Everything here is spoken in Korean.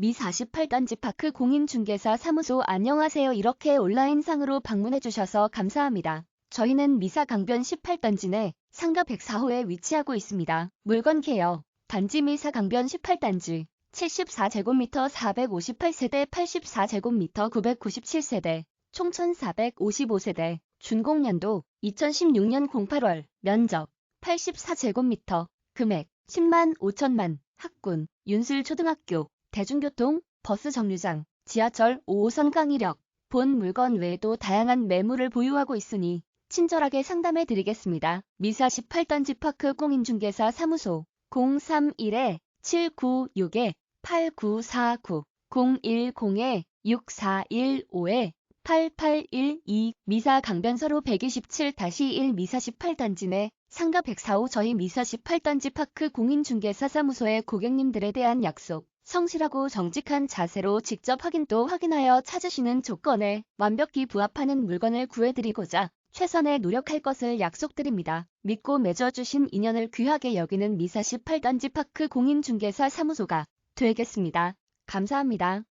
미 48단지 파크 공인중개사 사무소 안녕하세요. 이렇게 온라인상으로 방문해주셔서 감사합니다. 저희는 미사 강변 18단지 내 상가 104호에 위치하고 있습니다. 물건 개요. 단지 미사 강변 18단지 74제곱미터 458세대 84제곱미터 997세대 총 1455세대 준공년도 2016년 08월 면적 84제곱미터 금액 10만 5천만 학군 윤술초등학교 대중교통 버스 정류장 지하철 5호선 강의력 본 물건 외에도 다양한 매물을 보유하고 있으니 친절하게 상담해 드리겠습니다. 미사 18단지 파크 공인중개사 사무소 031-796-8949 010-6415 8812 미사 강변서로 127-1 미사 18단지 내 상가 104호 저희 미사 18단지 파크 공인중개사 사무소의 고객님들에 대한 약속 성실하고 정직한 자세로 직접 확인도 확인하여 찾으시는 조건에 완벽히 부합하는 물건을 구해드리고자 최선의 노력할 것을 약속드립니다. 믿고 맺어주신 인연을 귀하게 여기는 미사 18단지 파크 공인중개사 사무소가 되겠습니다. 감사합니다.